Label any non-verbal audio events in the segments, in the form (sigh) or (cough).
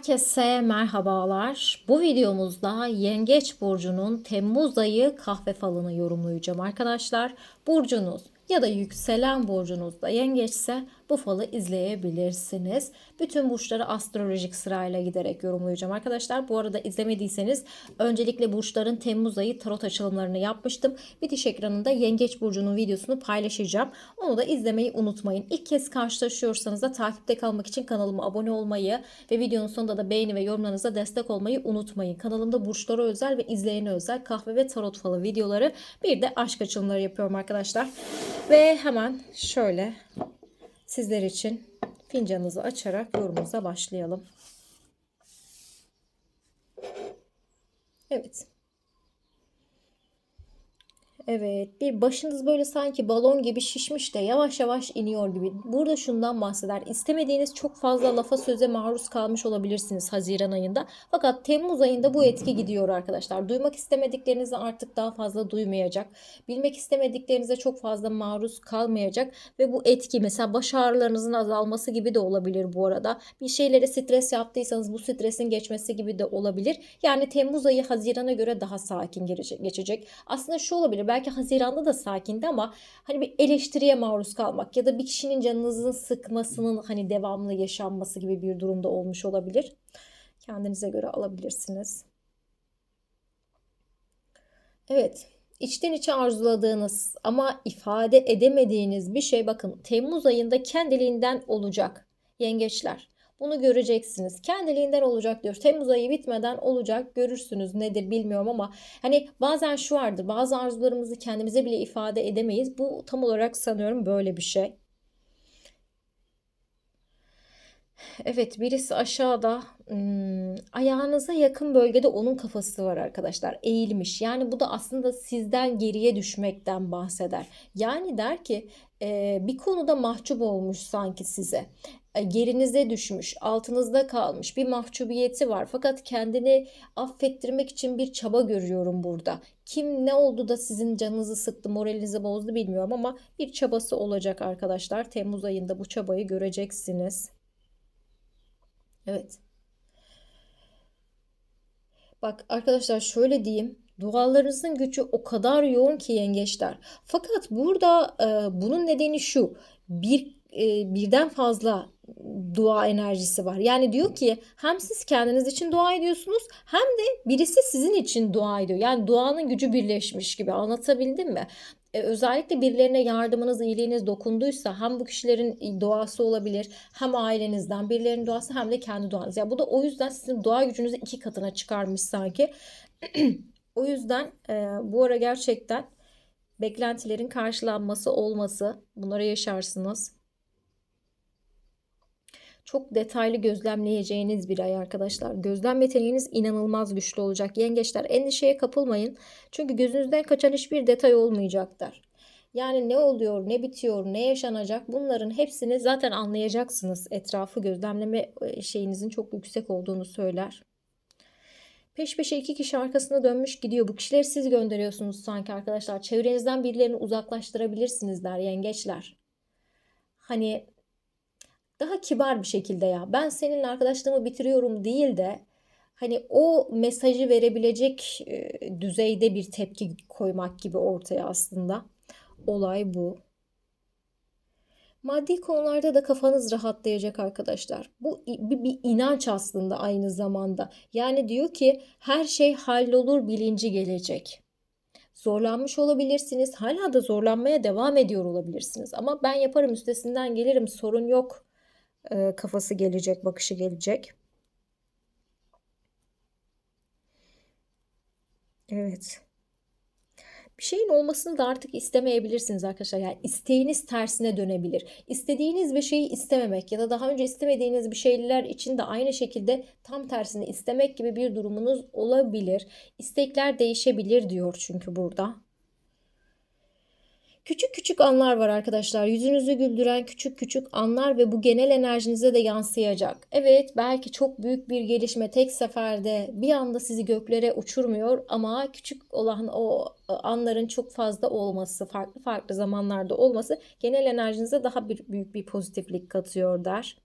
Herkese merhabalar. Bu videomuzda Yengeç Burcu'nun Temmuz ayı kahve falını yorumlayacağım arkadaşlar. Burcunuz ya da yükselen burcunuzda yengeçse bu falı izleyebilirsiniz. Bütün burçları astrolojik sırayla giderek yorumlayacağım arkadaşlar. Bu arada izlemediyseniz öncelikle burçların Temmuz ayı tarot açılımlarını yapmıştım. Bitiş ekranında Yengeç Burcu'nun videosunu paylaşacağım. Onu da izlemeyi unutmayın. İlk kez karşılaşıyorsanız da takipte kalmak için kanalıma abone olmayı ve videonun sonunda da beğeni ve yorumlarınıza destek olmayı unutmayın. Kanalımda burçlara özel ve izleyene özel kahve ve tarot falı videoları bir de aşk açılımları yapıyorum arkadaşlar. Ve hemen şöyle sizler için fincanınızı açarak yorumumuza başlayalım. Evet. Evet bir başınız böyle sanki balon gibi şişmiş de yavaş yavaş iniyor gibi. Burada şundan bahseder. İstemediğiniz çok fazla lafa söze maruz kalmış olabilirsiniz Haziran ayında. Fakat Temmuz ayında bu etki gidiyor arkadaşlar. Duymak istemediklerinizi artık daha fazla duymayacak. Bilmek istemediklerinize çok fazla maruz kalmayacak. Ve bu etki mesela baş ağrılarınızın azalması gibi de olabilir bu arada. Bir şeylere stres yaptıysanız bu stresin geçmesi gibi de olabilir. Yani Temmuz ayı Haziran'a göre daha sakin geçecek. Aslında şu olabilir belki Haziran'da da sakindi ama hani bir eleştiriye maruz kalmak ya da bir kişinin canınızın sıkmasının hani devamlı yaşanması gibi bir durumda olmuş olabilir. Kendinize göre alabilirsiniz. Evet, içten içe arzuladığınız ama ifade edemediğiniz bir şey bakın Temmuz ayında kendiliğinden olacak. Yengeçler. Bunu göreceksiniz. Kendiliğinden olacak diyor. Temmuz ayı bitmeden olacak. Görürsünüz nedir bilmiyorum ama hani bazen şu vardır. Bazı arzularımızı kendimize bile ifade edemeyiz. Bu tam olarak sanıyorum böyle bir şey. Evet birisi aşağıda hmm, ayağınıza yakın bölgede onun kafası var arkadaşlar eğilmiş. Yani bu da aslında sizden geriye düşmekten bahseder. Yani der ki e, bir konuda mahcup olmuş sanki size gerinize düşmüş, altınızda kalmış bir mahcubiyeti var. Fakat kendini affettirmek için bir çaba görüyorum burada. Kim ne oldu da sizin canınızı sıktı, moralinizi bozdu bilmiyorum ama bir çabası olacak arkadaşlar. Temmuz ayında bu çabayı göreceksiniz. Evet. Bak arkadaşlar şöyle diyeyim. Dualarınızın gücü o kadar yoğun ki yengeçler. Fakat burada e, bunun nedeni şu. Bir e, birden fazla dua enerjisi var. Yani diyor ki hem siz kendiniz için dua ediyorsunuz hem de birisi sizin için dua ediyor. Yani duanın gücü birleşmiş gibi anlatabildim mi? Ee, özellikle birilerine yardımınız, iyiliğiniz dokunduysa hem bu kişilerin duası olabilir hem ailenizden birilerinin duası hem de kendi duanız. Yani bu da o yüzden sizin dua gücünüzü iki katına çıkarmış sanki. (clears throat) o yüzden e, bu ara gerçekten beklentilerin karşılanması olması bunları yaşarsınız. Çok detaylı gözlemleyeceğiniz bir ay arkadaşlar. Gözlem yeteneğiniz inanılmaz güçlü olacak. Yengeçler endişeye kapılmayın. Çünkü gözünüzden kaçan hiçbir detay olmayacaktır. Yani ne oluyor, ne bitiyor, ne yaşanacak bunların hepsini zaten anlayacaksınız. Etrafı gözlemleme e, şeyinizin çok yüksek olduğunu söyler. Peş peşe iki kişi arkasına dönmüş gidiyor. Bu kişileri siz gönderiyorsunuz sanki arkadaşlar. Çevrenizden birilerini uzaklaştırabilirsiniz der yengeçler. Hani daha kibar bir şekilde ya ben seninle arkadaşlığımı bitiriyorum değil de hani o mesajı verebilecek e, düzeyde bir tepki koymak gibi ortaya aslında. Olay bu. Maddi konularda da kafanız rahatlayacak arkadaşlar. Bu bir, bir inanç aslında aynı zamanda. Yani diyor ki her şey hallolur bilinci gelecek. Zorlanmış olabilirsiniz. Hala da zorlanmaya devam ediyor olabilirsiniz. Ama ben yaparım üstesinden gelirim sorun yok e, kafası gelecek, bakışı gelecek. Evet. Bir şeyin olmasını da artık istemeyebilirsiniz arkadaşlar. Yani isteğiniz tersine dönebilir. İstediğiniz bir şeyi istememek ya da daha önce istemediğiniz bir şeyler için de aynı şekilde tam tersini istemek gibi bir durumunuz olabilir. İstekler değişebilir diyor çünkü burada. Küçük küçük anlar var arkadaşlar. Yüzünüzü güldüren küçük küçük anlar ve bu genel enerjinize de yansıyacak. Evet belki çok büyük bir gelişme tek seferde bir anda sizi göklere uçurmuyor ama küçük olan o e, anların çok fazla olması, farklı farklı zamanlarda olması genel enerjinize daha bir, büyük bir pozitiflik katıyor der.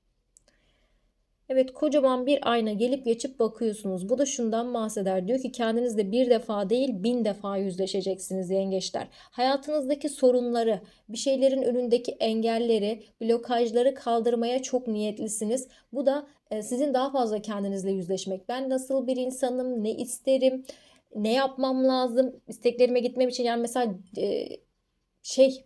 Evet kocaman bir ayna gelip geçip bakıyorsunuz. Bu da şundan bahseder. Diyor ki kendinizle bir defa değil bin defa yüzleşeceksiniz yengeçler. Hayatınızdaki sorunları, bir şeylerin önündeki engelleri, blokajları kaldırmaya çok niyetlisiniz. Bu da e, sizin daha fazla kendinizle yüzleşmek. Ben nasıl bir insanım, ne isterim, ne yapmam lazım, isteklerime gitmem için yani mesela e, şey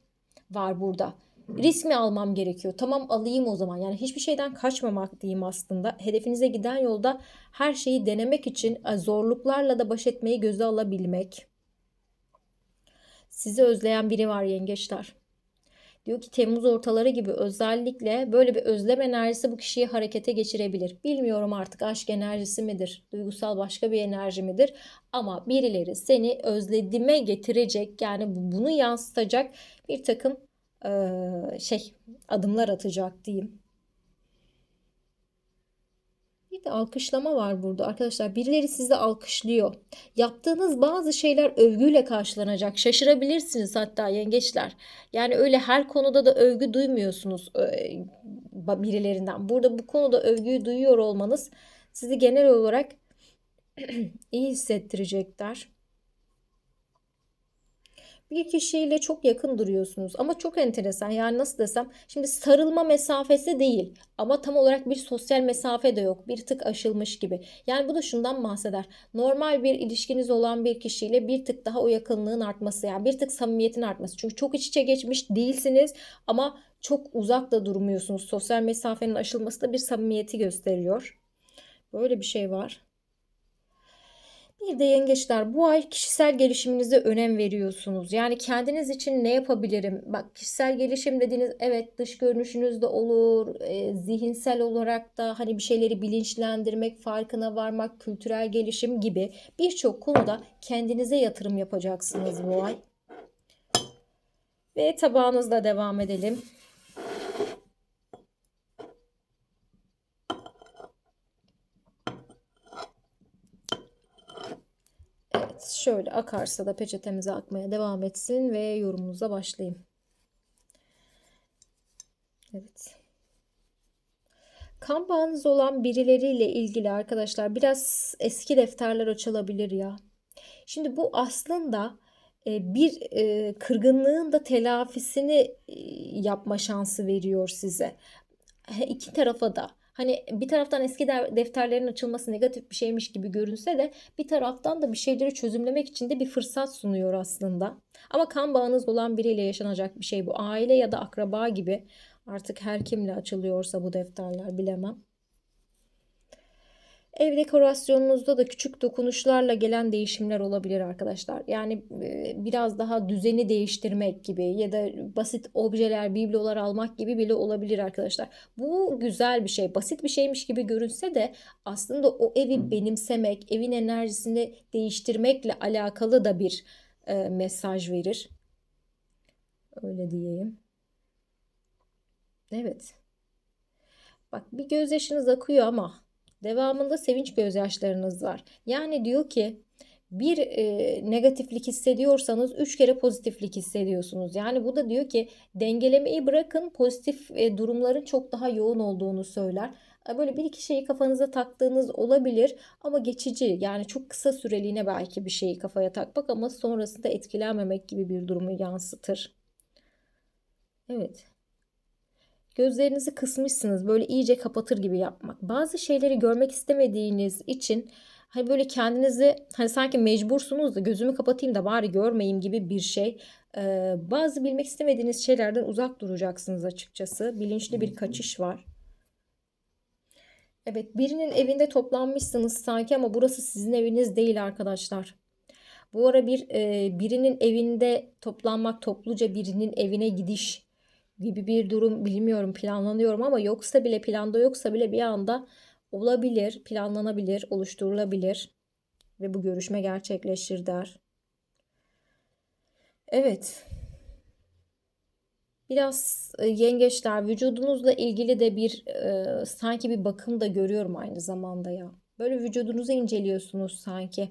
var burada risk mi almam gerekiyor? Tamam alayım o zaman. Yani hiçbir şeyden kaçmamak diyeyim aslında. Hedefinize giden yolda her şeyi denemek için e, zorluklarla da baş etmeyi göze alabilmek. Sizi özleyen biri var yengeçler. Diyor ki Temmuz ortaları gibi özellikle böyle bir özlem enerjisi bu kişiyi harekete geçirebilir. Bilmiyorum artık aşk enerjisi midir, duygusal başka bir enerji midir? Ama birileri seni özledime getirecek yani bunu yansıtacak bir takım şey adımlar atacak diyeyim. Bir de alkışlama var burada arkadaşlar. Birileri sizi alkışlıyor. Yaptığınız bazı şeyler övgüyle karşılanacak. Şaşırabilirsiniz hatta yengeçler. Yani öyle her konuda da övgü duymuyorsunuz birilerinden. Burada bu konuda övgüyü duyuyor olmanız sizi genel olarak (clears throat) iyi hissettirecekler bir kişiyle çok yakın duruyorsunuz ama çok enteresan. Yani nasıl desem şimdi sarılma mesafesi değil ama tam olarak bir sosyal mesafe de yok bir tık aşılmış gibi. Yani bu da şundan bahseder. Normal bir ilişkiniz olan bir kişiyle bir tık daha o yakınlığın artması yani bir tık samimiyetin artması. Çünkü çok iç içe geçmiş değilsiniz ama çok uzak da durmuyorsunuz. Sosyal mesafenin aşılması da bir samimiyeti gösteriyor. Böyle bir şey var bir de yengeçler bu ay kişisel gelişiminize önem veriyorsunuz. Yani kendiniz için ne yapabilirim? Bak kişisel gelişim dediğiniz evet dış görünüşünüzde olur, e, zihinsel olarak da hani bir şeyleri bilinçlendirmek, farkına varmak, kültürel gelişim gibi birçok konuda kendinize yatırım yapacaksınız bu ay. Ve tabağınızla devam edelim. Şöyle akarsa da peçetemize akmaya devam etsin ve yorumunuza başlayayım. Evet. Kan olan birileriyle ilgili arkadaşlar biraz eski defterler açılabilir ya. Şimdi bu aslında e, bir e, kırgınlığın da telafisini e, yapma şansı veriyor size. İki tarafa da Hani bir taraftan eski defterlerin açılması negatif bir şeymiş gibi görünse de bir taraftan da bir şeyleri çözümlemek için de bir fırsat sunuyor aslında. Ama kan bağınız olan biriyle yaşanacak bir şey bu. Aile ya da akraba gibi artık her kimle açılıyorsa bu defterler bilemem. Ev dekorasyonunuzda da küçük dokunuşlarla gelen değişimler olabilir arkadaşlar. Yani e, biraz daha düzeni değiştirmek gibi ya da basit objeler, biblolar almak gibi bile olabilir arkadaşlar. Bu güzel bir şey. Basit bir şeymiş gibi görünse de aslında o evi benimsemek, evin enerjisini değiştirmekle alakalı da bir e, mesaj verir. Öyle diyeyim. Evet. Bak bir gözyaşınız akıyor ama Devamında sevinç gözyaşlarınız var. Yani diyor ki bir e, negatiflik hissediyorsanız üç kere pozitiflik hissediyorsunuz. Yani bu da diyor ki dengelemeyi bırakın pozitif e, durumların çok daha yoğun olduğunu söyler. E, böyle bir iki şeyi kafanıza taktığınız olabilir ama geçici yani çok kısa süreliğine belki bir şeyi kafaya takmak ama sonrasında etkilenmemek gibi bir durumu yansıtır. Evet. Gözlerinizi kısmışsınız. Böyle iyice kapatır gibi yapmak. Bazı şeyleri görmek istemediğiniz için hani böyle kendinizi hani sanki mecbursunuz da gözümü kapatayım da bari görmeyeyim gibi bir şey. Ee, bazı bilmek istemediğiniz şeylerden uzak duracaksınız açıkçası. Bilinçli bir kaçış var. Evet birinin evinde toplanmışsınız sanki ama burası sizin eviniz değil arkadaşlar. Bu ara bir e, birinin evinde toplanmak, topluca birinin evine gidiş gibi bir durum bilmiyorum planlanıyorum ama yoksa bile planda yoksa bile bir anda olabilir, planlanabilir, oluşturulabilir ve bu görüşme gerçekleşir der. Evet. Biraz e, yengeçler vücudunuzla ilgili de bir e, sanki bir bakım da görüyorum aynı zamanda ya. Böyle vücudunuzu inceliyorsunuz sanki.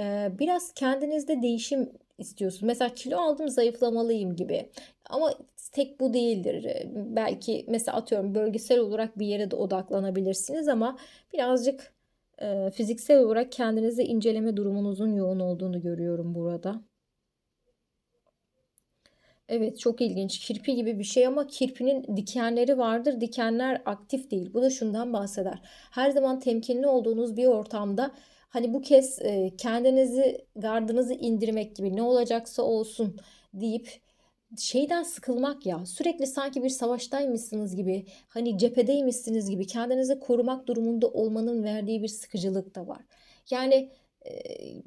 E, biraz kendinizde değişim istiyorsunuz. Mesela kilo aldım zayıflamalıyım gibi. Ama tek bu değildir. Ee, Belki mesela atıyorum bölgesel olarak bir yere de odaklanabilirsiniz ama birazcık e, fiziksel olarak kendinizi inceleme durumunuzun yoğun olduğunu görüyorum burada. Evet çok ilginç. Kirpi gibi bir şey ama kirpinin dikenleri vardır. Dikenler aktif değil. Bu da şundan bahseder. Her zaman temkinli olduğunuz bir ortamda hani bu kez e, kendinizi gardınızı indirmek gibi ne olacaksa olsun deyip şeyden sıkılmak ya sürekli sanki bir savaştaymışsınız gibi hani cephedeymişsiniz gibi kendinizi korumak durumunda olmanın verdiği bir sıkıcılık da var. Yani e,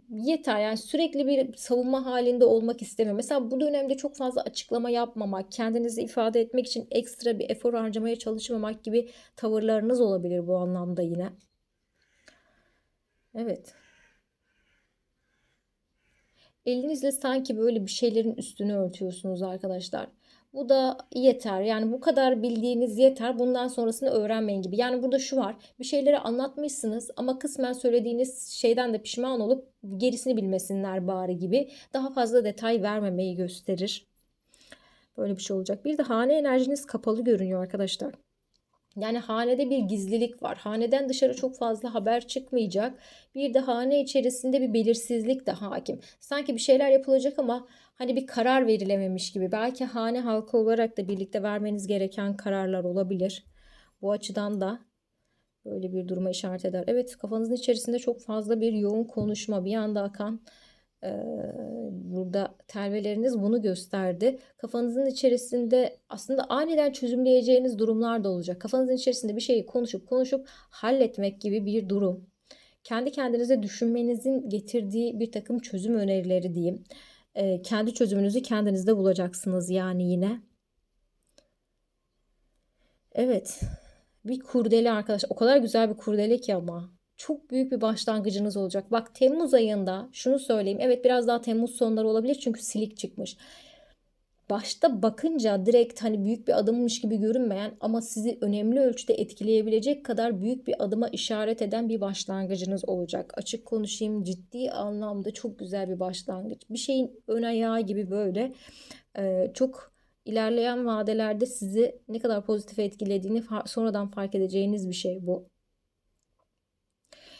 yeter yani sürekli bir savunma halinde olmak istemiyorum. Mesela bu dönemde çok fazla açıklama yapmamak, kendinizi ifade etmek için ekstra bir efor harcamaya çalışmamak gibi tavırlarınız olabilir bu anlamda yine. Evet. Elinizle sanki böyle bir şeylerin üstünü örtüyorsunuz arkadaşlar. Bu da yeter. Yani bu kadar bildiğiniz yeter. Bundan sonrasını öğrenmeyin gibi. Yani burada şu var. Bir şeyleri anlatmışsınız ama kısmen söylediğiniz şeyden de pişman olup gerisini bilmesinler bari gibi. Daha fazla detay vermemeyi gösterir. Böyle bir şey olacak. Bir de hane enerjiniz kapalı görünüyor arkadaşlar. Yani hanede bir gizlilik var. Haneden dışarı çok fazla haber çıkmayacak. Bir de hane içerisinde bir belirsizlik de hakim. Sanki bir şeyler yapılacak ama hani bir karar verilememiş gibi. Belki hane halkı olarak da birlikte vermeniz gereken kararlar olabilir. Bu açıdan da böyle bir duruma işaret eder. Evet kafanızın içerisinde çok fazla bir yoğun konuşma, bir anda akan burada telveleriniz bunu gösterdi. Kafanızın içerisinde aslında aniden çözümleyeceğiniz durumlar da olacak. Kafanızın içerisinde bir şeyi konuşup konuşup halletmek gibi bir durum. Kendi kendinize düşünmenizin getirdiği bir takım çözüm önerileri diyeyim. kendi çözümünüzü kendinizde bulacaksınız yani yine. Evet. Bir kurdele arkadaş. O kadar güzel bir kurdele ki ama çok büyük bir başlangıcınız olacak. Bak Temmuz ayında şunu söyleyeyim. Evet biraz daha Temmuz sonları olabilir çünkü silik çıkmış. Başta bakınca direkt hani büyük bir adımmış gibi görünmeyen ama sizi önemli ölçüde etkileyebilecek kadar büyük bir adıma işaret eden bir başlangıcınız olacak. Açık konuşayım ciddi anlamda çok güzel bir başlangıç. Bir şeyin ön ayağı gibi böyle çok ilerleyen vadelerde sizi ne kadar pozitif etkilediğini sonradan fark edeceğiniz bir şey bu.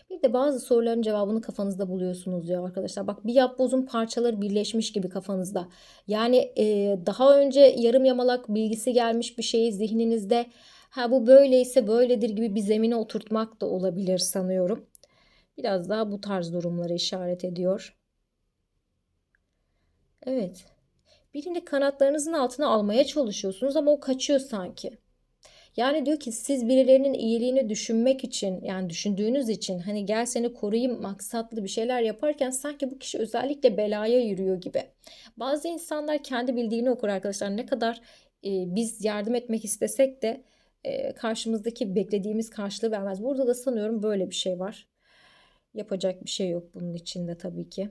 Bir de bazı soruların cevabını kafanızda buluyorsunuz ya arkadaşlar. Bak bir yapbozun parçaları birleşmiş gibi kafanızda. Yani e, daha önce yarım yamalak bilgisi gelmiş bir şeyi zihninizde ha bu böyleyse böyledir gibi bir zemine oturtmak da olabilir sanıyorum. Biraz daha bu tarz durumları işaret ediyor. Evet. Birini kanatlarınızın altına almaya çalışıyorsunuz ama o kaçıyor sanki. Yani diyor ki siz birilerinin iyiliğini düşünmek için yani düşündüğünüz için hani gel seni koruyayım maksatlı bir şeyler yaparken sanki bu kişi özellikle belaya yürüyor gibi. Bazı insanlar kendi bildiğini okur arkadaşlar. Ne kadar e, biz yardım etmek istesek de e, karşımızdaki beklediğimiz karşılığı vermez. Burada da sanıyorum böyle bir şey var. Yapacak bir şey yok bunun içinde tabii ki.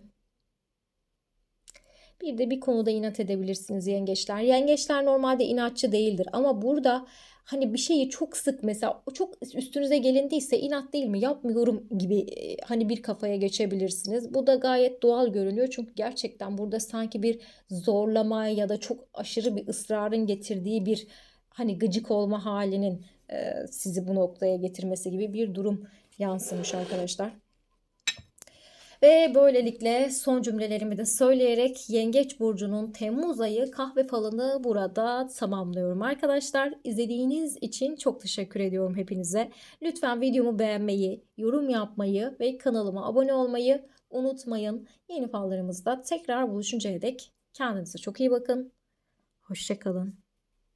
Bir de bir konuda inat edebilirsiniz yengeçler. Yengeçler normalde inatçı değildir ama burada hani bir şeyi çok sık mesela çok üstünüze gelindiyse inat değil mi yapmıyorum gibi hani bir kafaya geçebilirsiniz. Bu da gayet doğal görünüyor çünkü gerçekten burada sanki bir zorlama ya da çok aşırı bir ısrarın getirdiği bir hani gıcık olma halinin sizi bu noktaya getirmesi gibi bir durum yansımış arkadaşlar. Ve böylelikle son cümlelerimi de söyleyerek Yengeç Burcu'nun Temmuz ayı kahve falını burada tamamlıyorum arkadaşlar. İzlediğiniz için çok teşekkür ediyorum hepinize. Lütfen videomu beğenmeyi, yorum yapmayı ve kanalıma abone olmayı unutmayın. Yeni fallarımızda tekrar buluşuncaya dek kendinize çok iyi bakın. Hoşçakalın.